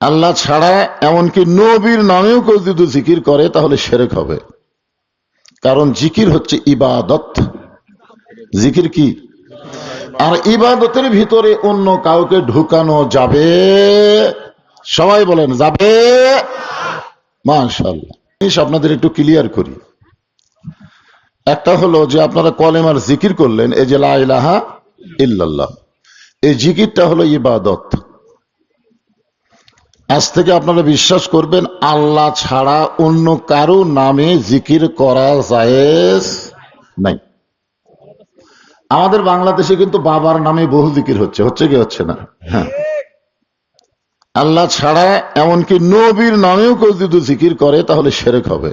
আল্লাহ ছাড়া এমনকি নবীর নামেও কেউ যদি জিকির করে, তাহলে সেরেক হবে। কারণ জিকির হচ্ছে ইবাদত। জিকির কি? আর ইবাদতের ভিতরে অন্য কাউকে ঢুকানো যাবে? সবাই বলেন, যাবে? মাশাল্লাহ আপনাদের একটু ক্লিয়ার করি। একটা হলো যে আপনারা কলেমার জিকির করলেন, এই যে লা ইলাহা ইল্লাল্লাহ। এই জিকিরটা হলো ইবাদত। আজ থেকে আপনারা বিশ্বাস করবেন, আল্লাহ ছাড়া অন্য কারও নামে জিকির করা জায়েজ নাই। আমাদের বাংলাদেশে কিন্তু বাবার নামে বহু জিকির হচ্ছে হচ্ছে কি, হচ্ছে না? হ্যাঁ। আল্লাহ ছাড়া এমনকি নবীর নামেও কেউ যদি জিকির করে, তাহলে সেরেক হবে।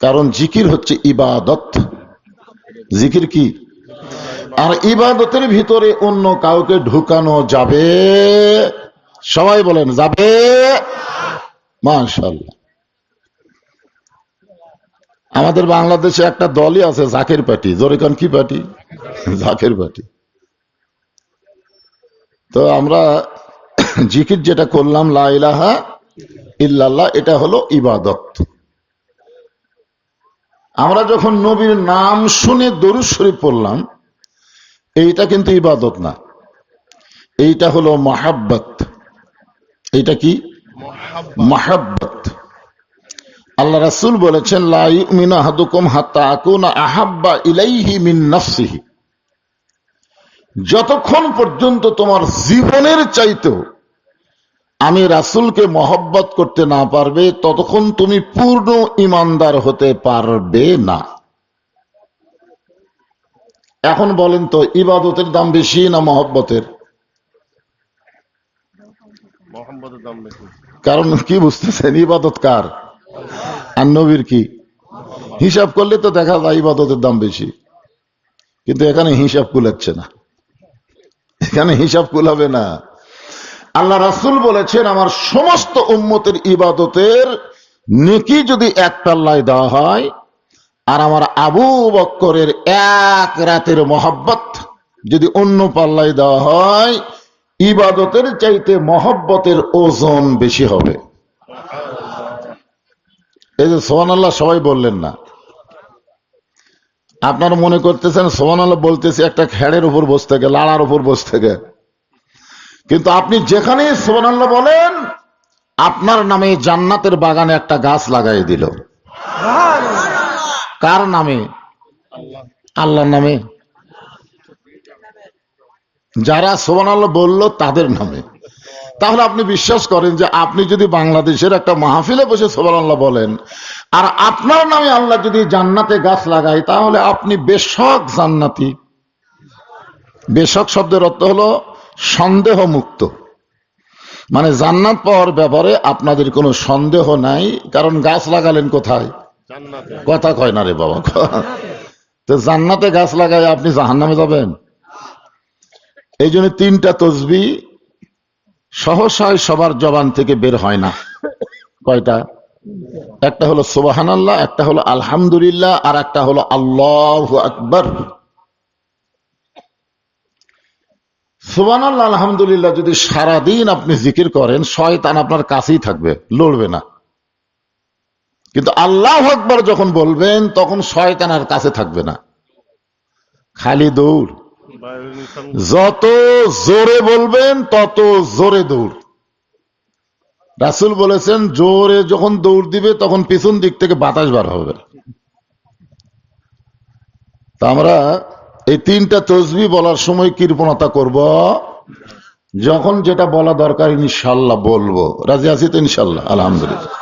কারণ জিকির হচ্ছে ইবাদত। জিকির কি? আর ইবাদতের ভিতরে অন্য কাউকে ঢুকানো যাবে সবাই বলেন, যাবে? মাশাল্লাহ আমাদের বাংলাদেশে একটা দলই আছে, জাকের পার্টি। জোরেকান কি পার্টি? জাকের পার্টি। তো আমরা জিকির যেটা করলাম, লা ইলাহা ইল্লাল্লাহ, এটা হলো ইবাদত। আমরা যখন নবীর নাম শুনে দরুদ শরীফ পড়লাম, এইটা কিন্তু ইবাদত না। এইটা হলো মহাব্বত। এইটা কি? মাহাব্বত। আল্লাহ রাসূল বলেছেন আহাব্বা ইলাইহি মিন নাফসিহি। যতক্ষণ পর্যন্ত তোমার জীবনের চাইতেও আমি রাসূলকে মহব্বত করতে না পারবে ততক্ষণ তুমি পূর্ণ ইমানদার হতে পারবে না। এখন বলেন তো ইবাদতের দাম বেশি না মহব্বতের মোহাম্মদের দাম বেশি কারণ কি বুঝতেছেন? ইবাদত কার? আর নবীর কি? হিসাব করলে তো দেখা যায় ইবাদতের দাম বেশি। কিন্তু এখানে হিসাব কুলাচ্ছে না। এখানে হিসাব কুলাবে না। আল্লাহ রাসূল বলেছেন, আমার সমস্ত উম্মতের ইবাদতের নেকি যদি এক পাল্লায় দেওয়া হয়, আর আমার আবু বক্করের এক রাতের মহব্বত যদি অন্য পাল্লায় দেওয়া হয় ইবাদতের চাইতে মহব্বতের ওজন বেশি হবে। এই যে সোহান আল্লাহ সবাই বললেন না। আপনারা মনে করতেছেন সোহান আল্লাহ বলতেছে একটা খেড়ের উপর বসে থেকে, লাড়ার উপর বসে থেকে। কিন্তু আপনি যেখানেই সোহান আল্লাহ বলেন, আপনার নামে জান্নাতের বাগানে একটা গাছ লাগাই দিল। কার নামে? আল্লাহর নামে। যারা সোহান আল্লাহ বলল তাদের নামে। তাহলে আপনি বিশ্বাস করেন যে আপনি যদি বাংলাদেশের একটা মাহফিলে বসে সোহান আল্লাহ বলেন আর আপনার নামে আল্লাহ যদি জান্নাতে গাছ লাগায় তাহলে আপনি বেশক জান্নাতি। বেশক শব্দের অর্থ হলো সন্দেহ মুক্ত মানে জান্নাত পাওয়ার ব্যাপারে আপনাদের কোনো সন্দেহ নাই কারণ গাছ লাগালেন কোথায়? কথা কয় না রে বাবা তো জান্নাতে গাছ লাগায় আপনি জাহান্নামে যাবেন? এই জন্য তিনটা তসবি সহসায় সবার জবান থেকে বের হয় না। কয়টা? একটা হলো সোবাহান আল্লাহ একটা হলো আলহামদুলিল্লাহ, আর একটা হলো আল্লাহ আকবর। সুবান আল্লাহ আলহামদুলিল্লাহ যদি সারাদিন আপনি জিকির করেন, শয়তান আপনার কাছেই থাকবে, লড়বে না। কিন্তু আল্লাহ আকবর যখন বলবেন, তখন শয়তান আর কাছে থাকবে না। খালি দৌড়। যত জোরে বলবেন, তত জোরে দৌড়। রাসুল বলেছেন, জোরে যখন দৌড় দিবে, তখন পিছন দিক থেকে বাতাস বার হবে। তা আমরা এই তিনটা তসবি বলার সময় কৃপণতা করব। যখন যেটা বলা দরকার, ইনশাল্লাহ বলব। রাজি আছি তো ইনশাল্লাহ? আলহামদুলিল্লাহ।